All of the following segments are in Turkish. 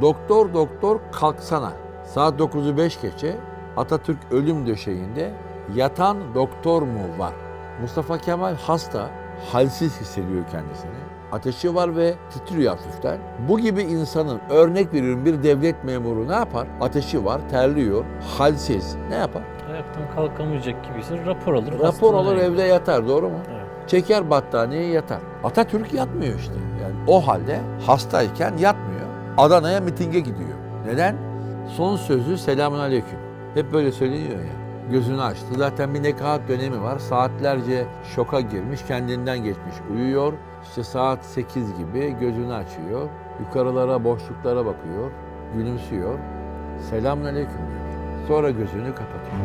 Doktor doktor kalksana. Saat 9'u 5 geçe Atatürk ölüm döşeğinde yatan doktor mu var? Mustafa Kemal hasta, halsiz hissediyor kendisini. Ateşi var ve titriyor hafiften. Bu gibi insanın örnek veriyorum bir devlet memuru ne yapar? Ateşi var, terliyor, halsiz. Ne yapar? Ayaktan kalkamayacak gibiyse rapor alır. Rapor alır gider. evde yatar doğru mu? Evet. Çeker battaniyeye yatar. Atatürk yatmıyor işte. Yani o halde hastayken yatmıyor. Adana'ya mitinge gidiyor. Neden? Son sözü selamun aleyküm. Hep böyle söyleniyor ya. Gözünü açtı. Zaten bir nekaat dönemi var. Saatlerce şoka girmiş, kendinden geçmiş. Uyuyor. İşte saat 8 gibi gözünü açıyor. Yukarılara, boşluklara bakıyor. Gülümsüyor. Selamun aleyküm diyor. Sonra gözünü kapatıyor.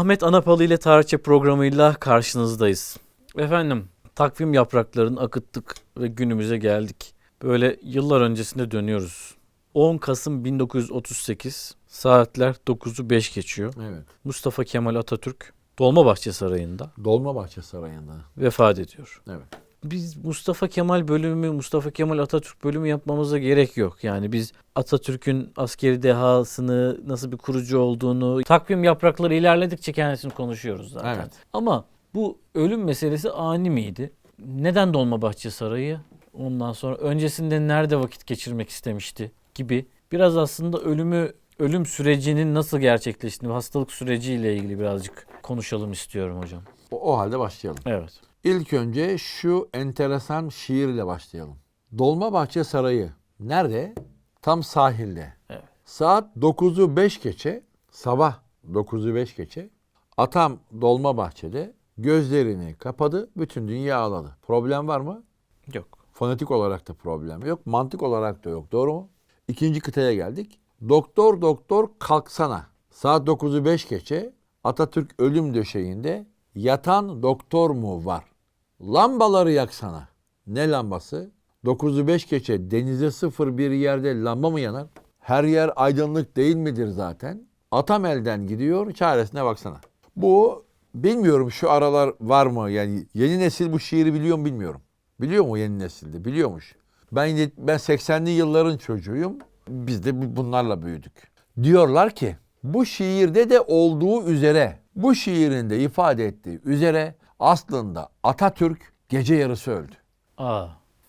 Ahmet Anapalı ile Tarihçe programıyla karşınızdayız. Efendim takvim yapraklarını akıttık ve günümüze geldik. Böyle yıllar öncesine dönüyoruz. 10 Kasım 1938 saatler 9'u 5 geçiyor. Evet. Mustafa Kemal Atatürk Dolmabahçe Sarayı'nda Dolmabahçe Sarayı'nda. vefat ediyor. Evet. Biz Mustafa Kemal bölümü, Mustafa Kemal Atatürk bölümü yapmamıza gerek yok. Yani biz Atatürk'ün askeri dehasını, nasıl bir kurucu olduğunu, takvim yaprakları ilerledikçe kendisini konuşuyoruz zaten. Evet. Ama bu ölüm meselesi ani miydi? Neden Dolmabahçe Sarayı? Ondan sonra öncesinde nerede vakit geçirmek istemişti gibi. Biraz aslında ölümü ölüm sürecinin nasıl gerçekleştiğini, hastalık süreciyle ilgili birazcık konuşalım istiyorum hocam. O, o halde başlayalım. Evet. İlk önce şu enteresan şiirle başlayalım. Dolmabahçe Sarayı nerede? Tam sahilde. Evet. Saat 9'u 5 geçe, sabah 9'u 5 geçe atam Dolmabahçe'de gözlerini kapadı, bütün dünya ağladı. Problem var mı? Yok. Fonetik olarak da problem yok, mantık olarak da yok. Doğru mu? İkinci kıtaya geldik. Doktor doktor kalksana. Saat 9'u 5 geçe Atatürk ölüm döşeğinde yatan doktor mu var? Lambaları yaksana. Ne lambası? 9'u 5 geçe denize sıfır bir yerde lamba mı yanar? Her yer aydınlık değil midir zaten? Atam elden gidiyor, çaresine baksana. Bu bilmiyorum şu aralar var mı? Yani yeni nesil bu şiiri biliyor mu bilmiyorum. Biliyor mu yeni nesilde? Biliyormuş. Ben ben 80'li yılların çocuğuyum. Biz de bu- bunlarla büyüdük. Diyorlar ki bu şiirde de olduğu üzere bu şiirinde ifade ettiği üzere aslında Atatürk gece yarısı öldü. Aa.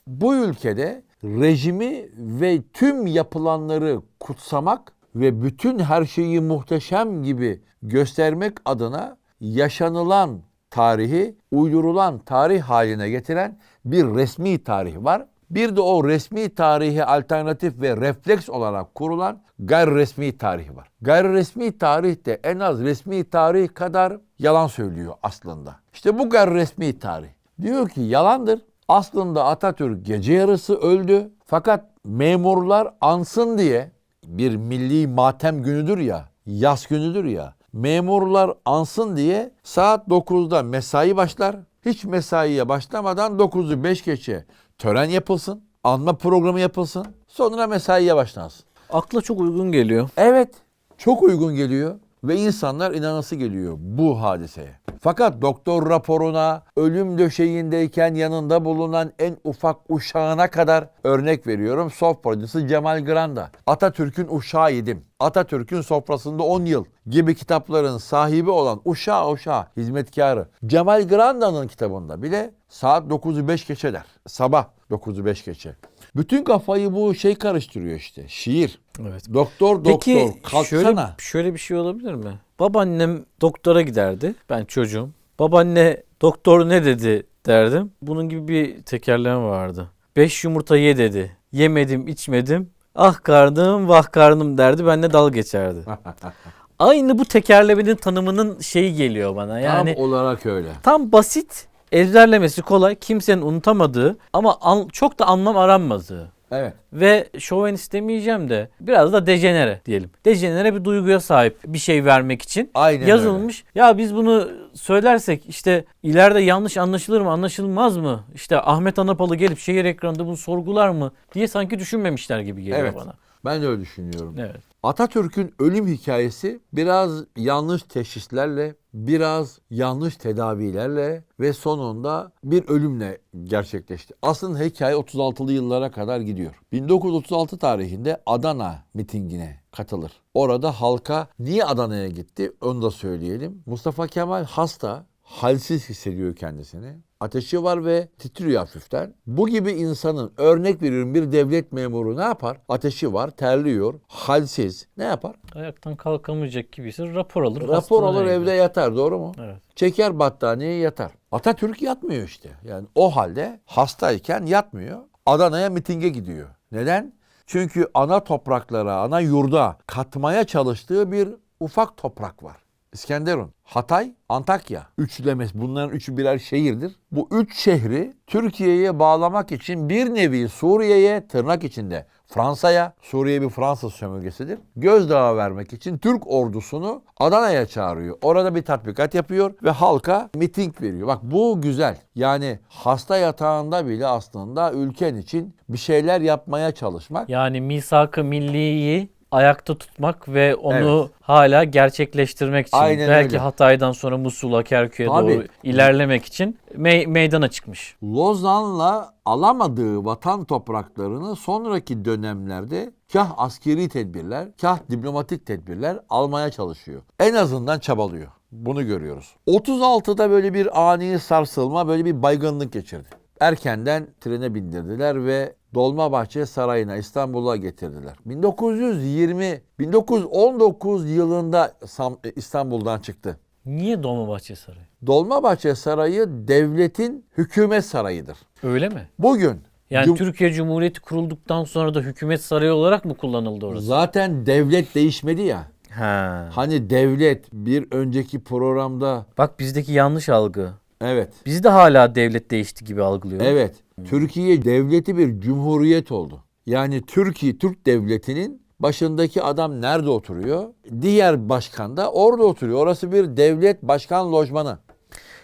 Bu ülkede rejimi ve tüm yapılanları kutsamak ve bütün her şeyi muhteşem gibi göstermek adına yaşanılan tarihi uydurulan tarih haline getiren bir resmi tarih var. Bir de o resmi tarihi alternatif ve refleks olarak kurulan gayri resmi tarih var. Gayri resmi tarih de en az resmi tarih kadar yalan söylüyor aslında. İşte bu gayri resmi tarih. Diyor ki yalandır. Aslında Atatürk gece yarısı öldü. Fakat memurlar ansın diye bir milli matem günüdür ya, yaz günüdür ya. Memurlar ansın diye saat 9'da mesai başlar. Hiç mesaiye başlamadan 9'u 5 geçe tören yapılsın. Anma programı yapılsın. Sonra mesaiye başlansın. Akla çok uygun geliyor. Evet, çok uygun geliyor ve insanlar inanası geliyor bu hadiseye. Fakat doktor raporuna ölüm döşeğindeyken yanında bulunan en ufak uşağına kadar örnek veriyorum. Sofracısı Cemal Granda. Atatürk'ün uşağıydım. Atatürk'ün sofrasında 10 yıl gibi kitapların sahibi olan uşağı uşağı hizmetkarı. Cemal Granda'nın kitabında bile saat 9'u 5 geçe. Sabah 9'u 5 geçe. Bütün kafayı bu şey karıştırıyor işte. Şiir. Evet. Doktor doktor Peki kalksana. şöyle, şöyle bir şey olabilir mi? Babaannem doktora giderdi. Ben çocuğum. Babaanne doktor ne dedi derdim. Bunun gibi bir tekerleme vardı. Beş yumurta ye dedi. Yemedim içmedim. Ah karnım vah karnım derdi. Benle dal geçerdi. Aynı bu tekerlemenin tanımının şeyi geliyor bana. Yani Tam olarak öyle. tam basit, ezberlemesi kolay, kimsenin unutamadığı ama an- çok da anlam aranmadığı Evet. ve şovenist demeyeceğim de biraz da dejenere diyelim. Dejenere bir duyguya sahip bir şey vermek için Aynen yazılmış. Ya biz bunu söylersek işte ileride yanlış anlaşılır mı anlaşılmaz mı? İşte Ahmet Anapalı gelip şehir ekranında bunu sorgular mı diye sanki düşünmemişler gibi geliyor Evet. bana. Ben de öyle düşünüyorum. Evet. Atatürk'ün ölüm hikayesi biraz yanlış teşhislerle, biraz yanlış tedavilerle ve sonunda bir ölümle gerçekleşti. Aslında hikaye 36'lı yıllara kadar gidiyor. 1936 tarihinde Adana mitingine katılır. Orada halka niye Adana'ya gitti onu da söyleyelim. Mustafa Kemal hasta, halsiz hissediyor kendisini. Ateşi var ve titriyor hafiften. Bu gibi insanın örnek veriyorum bir devlet memuru ne yapar? Ateşi var, terliyor, halsiz. Ne yapar? Ayaktan kalkamayacak gibiyse rapor alır. Rapor alır gider. evde yatar doğru mu? Evet. Çeker battaniye yatar. Atatürk yatmıyor işte. Yani o halde hastayken yatmıyor. Adana'ya mitinge gidiyor. Neden? Çünkü ana topraklara, ana yurda katmaya çalıştığı bir ufak toprak var. İskenderun, Hatay, Antakya. Üçlemesi. Bunların üçü birer şehirdir. Bu üç şehri Türkiye'ye bağlamak için bir nevi Suriye'ye tırnak içinde Fransa'ya, Suriye bir Fransız sömürgesidir. Gözdağı vermek için Türk ordusunu Adana'ya çağırıyor. Orada bir tatbikat yapıyor ve halka miting veriyor. Bak bu güzel. Yani hasta yatağında bile aslında ülken için bir şeyler yapmaya çalışmak. Yani misak-ı milliyi ayakta tutmak ve onu Evet. hala gerçekleştirmek için Aynen belki öyle. Hatay'dan sonra Musul'a, Kerkük'e doğru ilerlemek için me- meydana çıkmış. Lozan'la alamadığı vatan topraklarını sonraki dönemlerde kah askeri tedbirler, kah diplomatik tedbirler almaya çalışıyor. En azından çabalıyor. Bunu görüyoruz. 36'da böyle bir ani sarsılma, böyle bir baygınlık geçirdi. Erkenden trene bindirdiler ve Dolmabahçe Sarayı'na İstanbul'a getirdiler. 1920 1919 yılında Sam- İstanbul'dan çıktı. Niye Dolmabahçe Sarayı? Dolmabahçe Sarayı devletin hükümet sarayıdır. Öyle mi? Bugün Yani Cum- Türkiye Cumhuriyeti kurulduktan sonra da hükümet sarayı olarak mı kullanıldı orası? zaten devlet değişmedi ya. Ha. Hani devlet bir önceki programda Bak bizdeki yanlış algı. evet Biz de hala devlet değişti gibi algılıyoruz. evet Türkiye devleti bir cumhuriyet oldu. Yani Türkiye Türk devletinin başındaki adam nerede oturuyor? Diğer başkan da orada oturuyor. Orası bir devlet başkan lojmanı.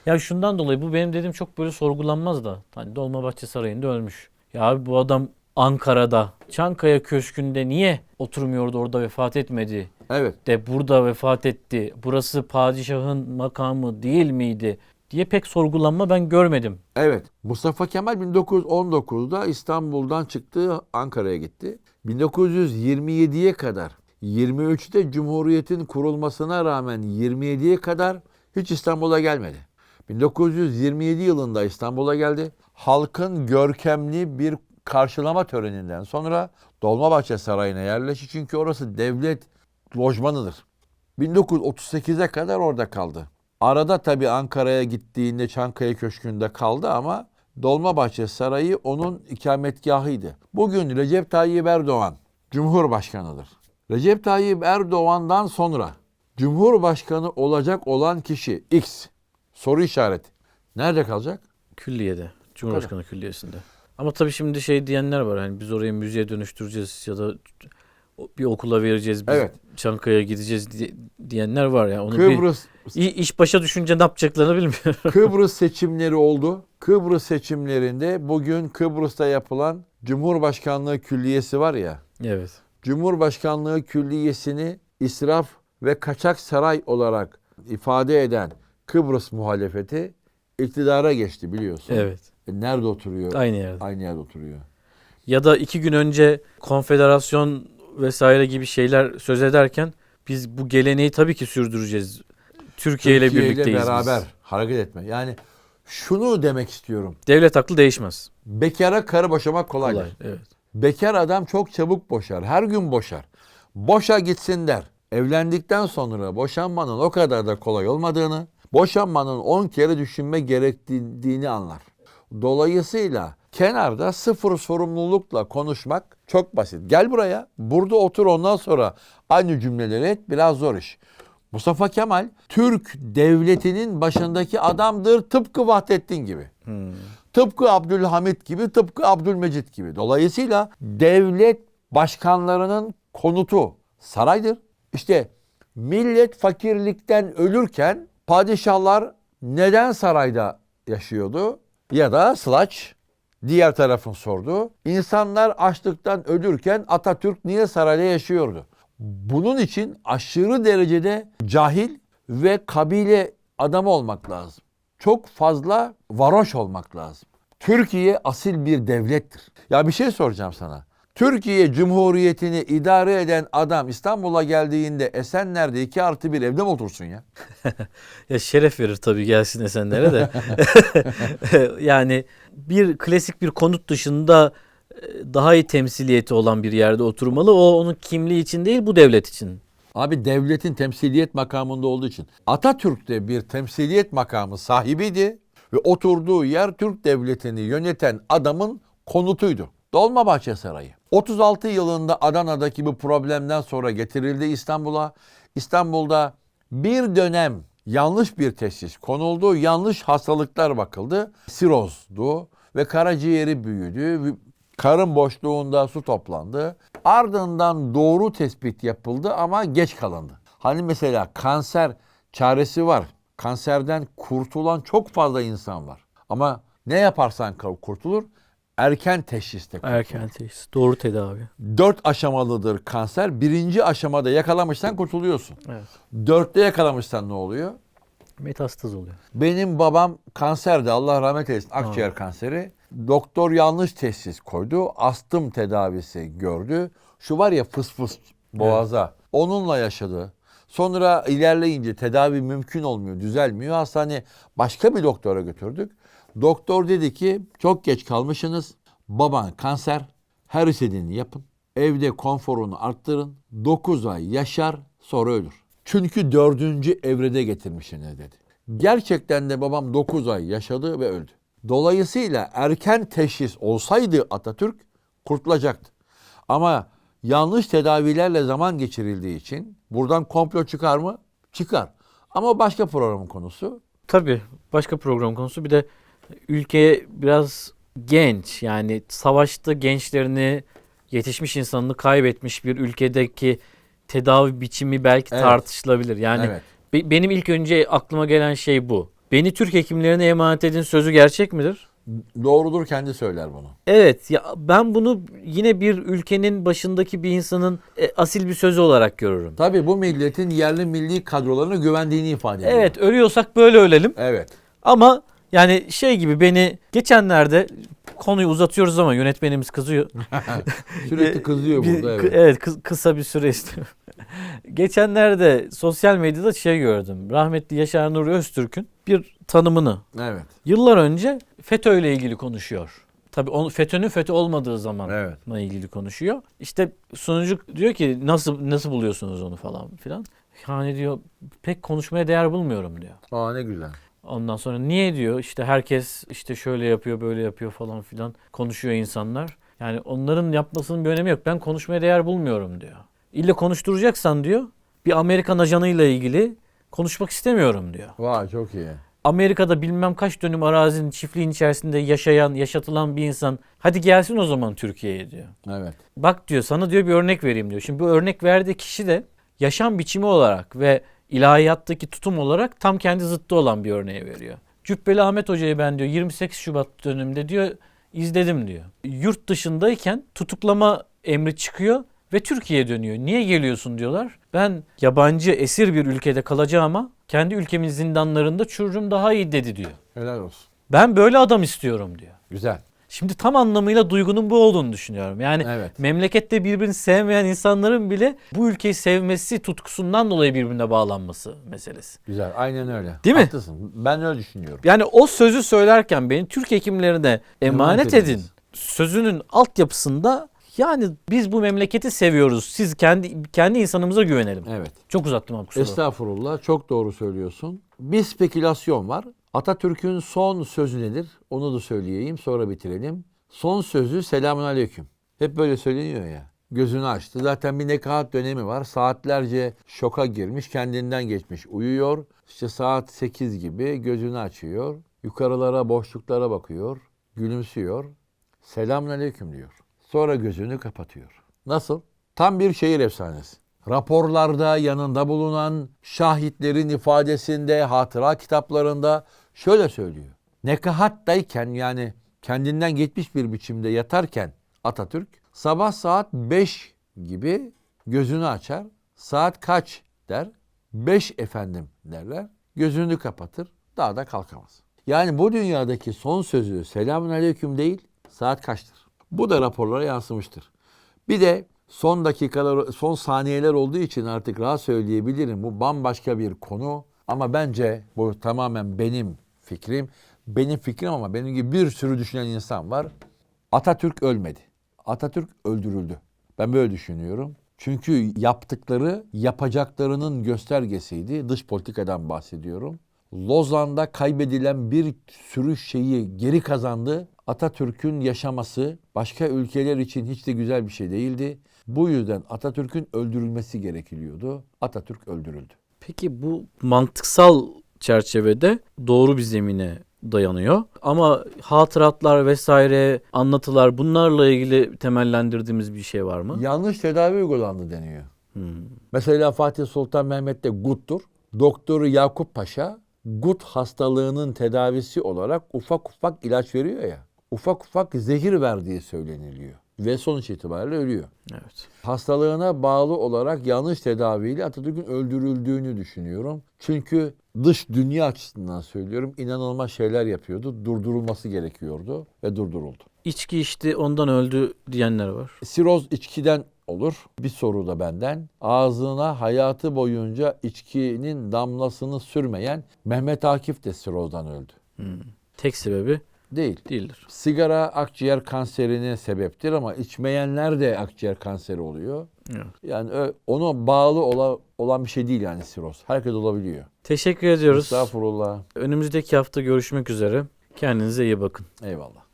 Ya şundan dolayı bu benim dediğim çok böyle sorgulanmaz da. Hani Dolmabahçe Sarayı'nda ölmüş. Ya abi bu adam Ankara'da, Çankaya Köşkü'nde niye oturmuyordu orada vefat etmedi? Evet. De burada vefat etti. Burası padişahın makamı değil miydi? Diye pek sorgulanma ben görmedim. Evet. Mustafa Kemal 1919'da İstanbul'dan çıktı, Ankara'ya gitti. 1927'ye kadar 23'te Cumhuriyet'in kurulmasına rağmen 27'ye kadar hiç İstanbul'a gelmedi. 1927 yılında İstanbul'a geldi. Halkın görkemli bir karşılama töreninden sonra Dolmabahçe Sarayı'na yerleşti. Çünkü orası devlet lojmanıdır. 1938'e kadar orada kaldı. Arada tabii Ankara'ya gittiğinde Çankaya Köşkü'nde kaldı ama Dolmabahçe Sarayı onun ikametgahıydı. Bugün Recep Tayyip Erdoğan Cumhurbaşkanıdır. Recep Tayyip Erdoğan'dan sonra Cumhurbaşkanı olacak olan kişi X soru işareti. Nerede kalacak? Külliyede. Cumhurbaşkanı Külliyesi'nde. Ama tabii şimdi şey diyenler var. Hani biz orayı müzeye dönüştüreceğiz ya da bir okula vereceğiz. Biz Evet. Çankaya'ya gideceğiz di- diyenler var ya. Onu bir Kıbrıs İ- iş başa düşünce ne yapacaklarını bilmiyorum. Kıbrıs seçimleri oldu. Kıbrıs seçimlerinde bugün Kıbrıs'ta yapılan Cumhurbaşkanlığı Külliyesi var ya. evet. Cumhurbaşkanlığı Külliyesi'ni israf ve kaçak saray olarak ifade eden Kıbrıs muhalefeti iktidara geçti biliyorsun. Evet. E nerede oturuyor? Aynı yerde. Aynı yerde oturuyor. Ya da iki gün önce konfederasyon vesaire gibi şeyler söz ederken biz bu geleneği tabii ki sürdüreceğiz. Türkiye ile birlikteyiz biz. beraber hareket etme. Yani şunu demek istiyorum. Devlet aklı değişmez. Bekara karı boşamak kolaydır. Kolay. Evet. Bekar adam çok çabuk boşar. Her gün boşar. Boşa gitsin der. Evlendikten sonra boşanmanın o kadar da kolay olmadığını, boşanmanın 10 kere düşünme gerektiğini anlar. Dolayısıyla kenarda sıfır sorumlulukla konuşmak çok basit. Gel buraya, burada otur ondan sonra aynı cümleleri et biraz zor iş. Mustafa Kemal Türk devletinin başındaki adamdır tıpkı Vahdettin gibi. Tıpkı Abdülhamit gibi, tıpkı Abdülmecit gibi. Dolayısıyla devlet başkanlarının konutu saraydır. İşte millet fakirlikten ölürken padişahlar neden sarayda yaşıyordu? Ya da Slaç diğer tarafın sordu. İnsanlar açlıktan ölürken Atatürk niye sarayda yaşıyordu? Bunun için aşırı derecede cahil ve kabile adamı olmak lazım. Çok fazla varoş olmak lazım. Türkiye asil bir devlettir. Ya bir şey soracağım sana. Türkiye Cumhuriyeti'ni idare eden adam İstanbul'a geldiğinde Esenler'de 2 artı bir evde mi otursun ya? Ya şeref verir tabii gelsin Esenler'e de. yani bir klasik bir konut dışında daha iyi temsiliyeti olan bir yerde oturmalı. O onun kimliği için değil bu devlet için. Abi devletin temsiliyet makamında olduğu için. Atatürk de bir temsiliyet makamı sahibiydi ve oturduğu yer Türk devletini yöneten adamın konutuydu. Dolmabahçe Sarayı. 36 yılında Adana'daki bu problemden sonra getirildi İstanbul'a. İstanbul'da bir dönem yanlış bir teşhis konuldu. Yanlış hastalıklar bakıldı. Sirozdu ve karaciğeri büyüdü. Karın boşluğunda su toplandı. Ardından doğru tespit yapıldı ama geç kalındı. Hani mesela kanser çaresi var. Kanserden kurtulan çok fazla insan var. Ama ne yaparsan kurtulur? Erken teşhiste kurtulur. Erken teşhis, doğru tedavi. Dört aşamalıdır kanser. Birinci aşamada yakalamışsan kurtuluyorsun. Evet. Dörtte yakalamışsan ne oluyor? Metastaz oluyor. Benim babam kanserdi Allah rahmet eylesin akciğer kanseri. Doktor yanlış teşhis koydu. Astım tedavisi gördü. Şu var ya fıs fıs boğaza. Onunla yaşadı. Sonra ilerleyince tedavi mümkün olmuyor, düzelmiyor. Hastane başka bir doktora götürdük. Doktor dedi ki çok geç kalmışsınız. Baban kanser. Her istediğini yapın. Evde konforunu arttırın. 9 ay yaşar sonra ölür. Çünkü dördüncü evrede getirmişsiniz dedi. Gerçekten de babam 9 ay yaşadı ve öldü. Dolayısıyla erken teşhis olsaydı Atatürk kurtulacaktı. Ama yanlış tedavilerle zaman geçirildiği için buradan komplo çıkar mı? Çıkar. Ama başka programın konusu. Tabii başka program konusu. Bir de ülke biraz genç yani savaşta gençlerini yetişmiş insanını kaybetmiş bir ülkedeki tedavi biçimi belki Evet. tartışılabilir. Yani evet. be- benim ilk önce aklıma gelen şey bu. Beni Türk hekimlerine emanet edin sözü gerçek midir? Doğrudur kendi söyler bunu. Evet ya ben bunu yine bir ülkenin başındaki bir insanın e, asil bir sözü olarak görürüm. Tabii bu milletin yerli milli kadrolarına güvendiğini ifade ediyor. Evet ölüyorsak böyle ölelim. Evet. Ama yani şey gibi beni geçenlerde konuyu uzatıyoruz ama yönetmenimiz kızıyor. Sürekli kızıyor Bir- burada. Evet. evet kı- kısa bir süre istiyorum. Geçenlerde sosyal medyada şey gördüm. Rahmetli Yaşar Nuri Öztürk'ün bir tanımını. Evet. Yıllar önce FETÖ ile ilgili konuşuyor. Tabii FETÖ'nün FETÖ olmadığı zamanla Evet. ilgili konuşuyor. İşte sunucu diyor ki nasıl nasıl buluyorsunuz onu falan filan. Yani diyor pek konuşmaya değer bulmuyorum diyor. Aa ne güzel. Ondan sonra niye diyor işte herkes işte şöyle yapıyor böyle yapıyor falan filan konuşuyor insanlar. Yani onların yapmasının bir önemi yok. Ben konuşmaya değer bulmuyorum diyor. İlle konuşturacaksan diyor bir Amerikan ajanıyla ilgili konuşmak istemiyorum diyor. Vay çok iyi. Amerika'da bilmem kaç dönüm arazinin çiftliğin içerisinde yaşayan, yaşatılan bir insan hadi gelsin o zaman Türkiye'ye diyor. Evet. Bak diyor sana diyor bir örnek vereyim diyor. Şimdi bu örnek verdiği kişi de yaşam biçimi olarak ve ilahiyattaki tutum olarak tam kendi zıttı olan bir örneği veriyor. Cübbeli Ahmet Hoca'yı ben diyor 28 Şubat döneminde diyor izledim diyor. Yurt dışındayken tutuklama emri çıkıyor ve Türkiye'ye dönüyor. Niye geliyorsun diyorlar. Ben yabancı esir bir ülkede kalacağıma kendi ülkemin zindanlarında çürürüm daha iyi dedi diyor. Helal olsun. Ben böyle adam istiyorum diyor. Güzel. Şimdi tam anlamıyla duygunun bu olduğunu düşünüyorum. Yani Evet. memlekette birbirini sevmeyen insanların bile bu ülkeyi sevmesi tutkusundan dolayı birbirine bağlanması meselesi. Güzel. Aynen öyle. Değil mi? Haklısın. Ben öyle düşünüyorum. Yani o sözü söylerken beni Türk hekimlerine emanet edin. ediniz. Sözünün altyapısında yani biz bu memleketi seviyoruz. Siz kendi kendi insanımıza güvenelim. Evet. Çok uzattım abi kusura. Estağfurullah. Çok doğru söylüyorsun. Bir spekülasyon var. Atatürk'ün son sözü nedir? Onu da söyleyeyim sonra bitirelim. Son sözü selamun aleyküm. Hep böyle söyleniyor ya. Gözünü açtı. Zaten bir nekaat dönemi var. Saatlerce şoka girmiş, kendinden geçmiş. Uyuyor. İşte saat 8 gibi gözünü açıyor. Yukarılara, boşluklara bakıyor. Gülümsüyor. Selamun aleyküm diyor. Sonra gözünü kapatıyor. Nasıl? Tam bir şehir efsanesi. Raporlarda yanında bulunan şahitlerin ifadesinde, hatıra kitaplarında şöyle söylüyor. Nekahattayken yani kendinden geçmiş bir biçimde yatarken Atatürk sabah saat 5 gibi gözünü açar. Saat kaç der. 5 efendim derler. Gözünü kapatır. Daha da kalkamaz. Yani bu dünyadaki son sözü selamun aleyküm değil saat kaçtır. Bu da raporlara yansımıştır. Bir de son dakikalar, son saniyeler olduğu için artık rahat söyleyebilirim. Bu bambaşka bir konu. Ama bence bu tamamen benim fikrim. Benim fikrim ama benim gibi bir sürü düşünen insan var. Atatürk ölmedi. Atatürk öldürüldü. Ben böyle düşünüyorum. Çünkü yaptıkları yapacaklarının göstergesiydi. Dış politikadan bahsediyorum. Lozan'da kaybedilen bir sürü şeyi geri kazandı. Atatürk'ün yaşaması başka ülkeler için hiç de güzel bir şey değildi. Bu yüzden Atatürk'ün öldürülmesi gerekiliyordu. Atatürk öldürüldü. Peki bu mantıksal çerçevede doğru bir zemine dayanıyor. Ama hatıratlar vesaire, anlatılar bunlarla ilgili temellendirdiğimiz bir şey var mı? Yanlış tedavi uygulandı deniyor. Hmm. Mesela Fatih Sultan Mehmet de guttur. Doktoru Yakup Paşa gut hastalığının tedavisi olarak ufak ufak ilaç veriyor ya. Ufak ufak zehir verdiği söyleniliyor. Ve sonuç itibariyle ölüyor. Evet. Hastalığına bağlı olarak yanlış tedaviyle Atatürk'ün öldürüldüğünü düşünüyorum. Çünkü dış dünya açısından söylüyorum inanılmaz şeyler yapıyordu. Durdurulması gerekiyordu ve durduruldu. İçki içti ondan öldü diyenler var. Siroz içkiden olur. Bir soru da benden. Ağzına hayatı boyunca içkinin damlasını sürmeyen Mehmet Akif de sirozdan öldü. Hmm. Tek sebebi Değil. değildir. Sigara akciğer kanserine sebeptir ama içmeyenler de akciğer kanseri oluyor. Evet. Yani ö- ona bağlı ola- olan bir şey değil yani siroz. Herkes olabiliyor. Teşekkür ediyoruz. Estağfurullah. Önümüzdeki hafta görüşmek üzere. Kendinize iyi bakın. Eyvallah.